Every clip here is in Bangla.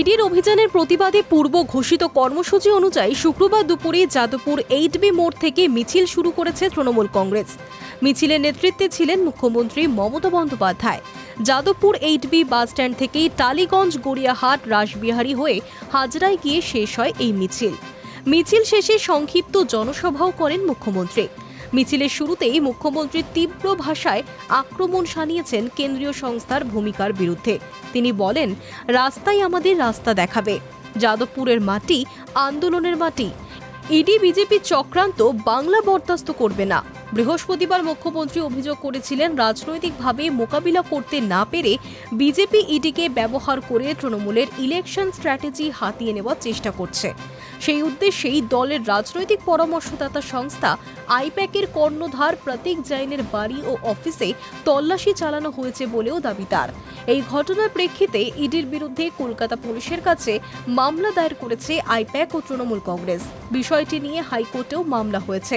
ইডির অভিযানের প্রতিবাদে পূর্ব ঘোষিত কর্মসূচি অনুযায়ী শুক্রবার দুপুরে যাদবপুর এইট বি মোড় থেকে মিছিল শুরু করেছে তৃণমূল কংগ্রেস। মিছিলের নেতৃত্বে ছিলেন মুখ্যমন্ত্রী Mamata Bandyopadhyay. Jadavpur eight B bus stand থেকে টালিগঞ্জ গড়িয়াহাট রাসবিহারী হয়ে হাজরায় গিয়ে শেষ হয় এই মিছিল। মিছিল শেষে সংক্ষিপ্ত জনসভাও করেন মুখ্যমন্ত্রী। মিছিলের শুরুতেই মুখ্যমন্ত্রী তীব্র ভাষায় আক্রমণ শানিয়েছেন কেন্দ্রীয় সংস্থার ভূমিকার বিরুদ্ধে। তিনি বলেন রাস্তাই আমাদের রাস্তা দেখাবে। যাদবপুরের মাটি, আন্দোলনের মাটি। ইডি বিজেপি চক্রান্ত বাংলা বরদাস্ত করবে না। বৃহস্পতিবার মুখ্যমন্ত্রী অভিযোগ করেছিলেন, রাজনৈতিকভাবে মোকাবিলা করতে না পেরে বিজেপি ইডিকে ব্যবহার করে তৃণমূলের ইলেকশন স্ট্র্যাটেজি হাতিয়ে নেওয়ার চেষ্টা করছে। সেই উদ্দেশ্যেই দলের রাজনৈতিক পরামর্শদাতা সংস্থা আইপ্যাকের কর্ণধার প্রতীক জৈনের বাড়ি ও অফিসে তল্লাশি চালানো হয়েছে বলেও দাবি তার। এই ঘটনার প্রেক্ষিতে ইডির বিরুদ্ধে কলকাতা পুলিশের কাছে মামলা দায়ের করেছে আইপ্যাক ও তৃণমূল কংগ্রেস। বিষয়টি নিয়ে হাইকোর্টেও মামলা হয়েছে।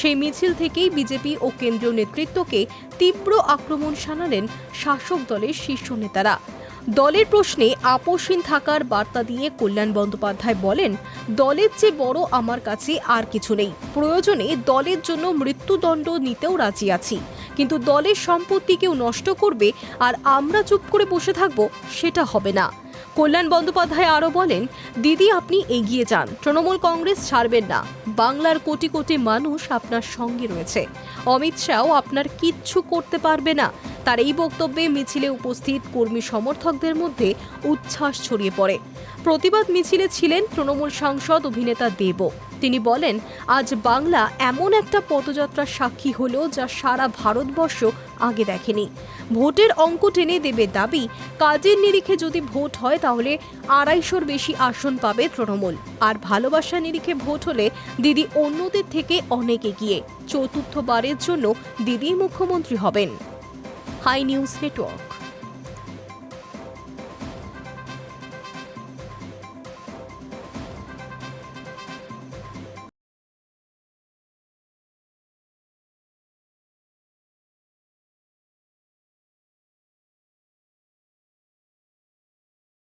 সেই মিছিল থেকেই বিজেপি ও কেন্দ্রীয় নেতৃত্বকে তীব্র আক্রমণ শানালেন শাসক দলের শীর্ষ নেতারা। দলের প্রশ্নে আপোষহীন থাকার বার্তা দিয়ে কল্যাণ বন্দ্যোপাধ্যায় বলেন, দলের চেয়ে বড় আমার কাছে আর কিছু নেই। প্রয়োজনে দলের জন্য মৃত্যুদণ্ড নিতেও রাজি আছি। কিন্তু দলের সম্পত্তি কেউ নষ্ট করবে আর আমরা চুপ করে বসে থাকব, সেটা হবে না। কল্যাণ বন্দ্যোপাধ্যায় আরও বলেন, দিদি, আপনি এগিয়ে যান। তৃণমূল কংগ্রেস ছাড়বেন না। বাংলার কোটি কোটি মানুষ আপনার সঙ্গে রয়েছে। অমিত শাহও আপনার কিচ্ছু করতে পারবে না। তার এই বক্তব্যে মিছিলে উপস্থিত কর্মী সমর্থকদের মধ্যে উচ্ছ্বাস ছড়িয়ে পড়ে। প্রতিবাদ মিছিলে ছিলেন তৃণমূল সাংসদ অভিনেতা দেব। তিনি বলেন, আজ বাংলা এমন একটা পদযাত্রার সাক্ষী হলো যা সারা ভারতবর্ষ আগে দেখেনি। ভোটের অঙ্ক টেনে দেবে দাবি, কাজের নিরিখে যদি ভোট হয় তাহলে আড়াইশোর বেশি আসন পাবে তৃণমূল। আর ভালোবাসা নিরিখে ভোট হলে দিদি অন্যদের থেকে অনেক এগিয়ে। চতুর্থবারের জন্য দিদি মুখ্যমন্ত্রী হবেন। High news network